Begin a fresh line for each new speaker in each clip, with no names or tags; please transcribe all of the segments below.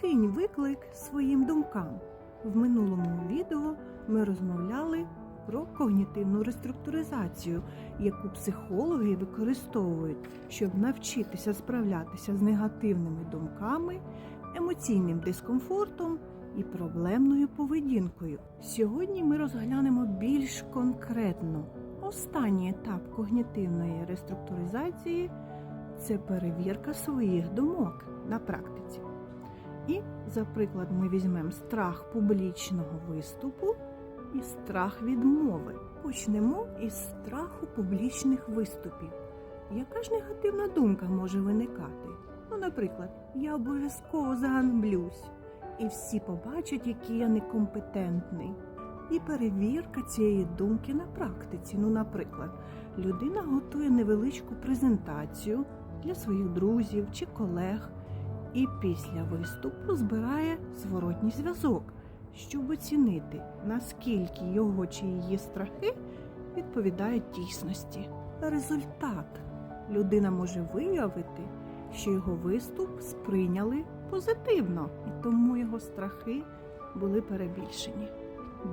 Кинь виклик своїм думкам. В минулому відео ми розмовляли про когнітивну реструктуризацію, яку психологи використовують, щоб навчитися справлятися з негативними думками, емоційним дискомфортом і проблемною поведінкою. Сьогодні ми розглянемо більш конкретно останній етап когнітивної реструктуризації це перевірка своїх думок на практиці. І, за приклад, ми візьмемо страх публічного виступу і страх відмови. Почнемо із страху публічних виступів. Яка ж негативна думка може виникати? Ну, наприклад, я обов'язково заганблюсь, і всі побачать, який я некомпетентний. І перевірка цієї думки на практиці. Ну, наприклад, людина готує невеличку презентацію для своїх друзів чи колег, і після виступу збирає зворотній зв'язок, щоб оцінити, наскільки його чи її страхи відповідають дійсності. Результат людина може виявити, що його виступ сприйняли позитивно, і тому його страхи були перебільшені.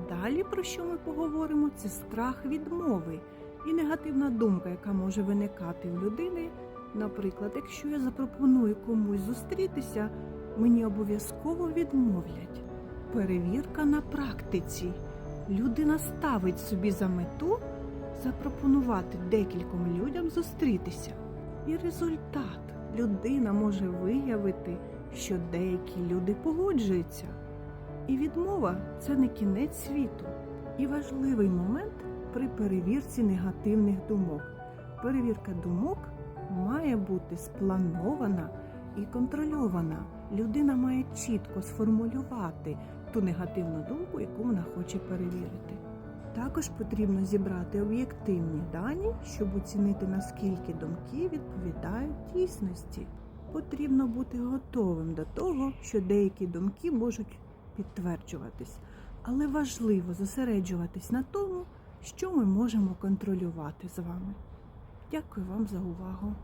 Далі, про що ми поговоримо, це страх відмови і негативна думка, яка може виникати у людини. Наприклад, якщо я запропоную комусь зустрітися, мені обов'язково відмовлять. Перевірка на практиці. Людина ставить собі за мету запропонувати декільком людям зустрітися. І результат людина може виявити, що деякі люди погоджуються. І відмова це не кінець світу. І важливий момент при перевірці негативних думок. Перевірка думок має бути спланована і контрольована. Людина має чітко сформулювати ту негативну думку, яку вона хоче перевірити. Також потрібно зібрати об'єктивні дані, щоб оцінити, наскільки думки відповідають дійсності. Потрібно бути готовим до того, що деякі думки можуть підтверджуватись, але важливо зосереджуватись на тому, що ми можемо контролювати з вами. Дякую вам за увагу!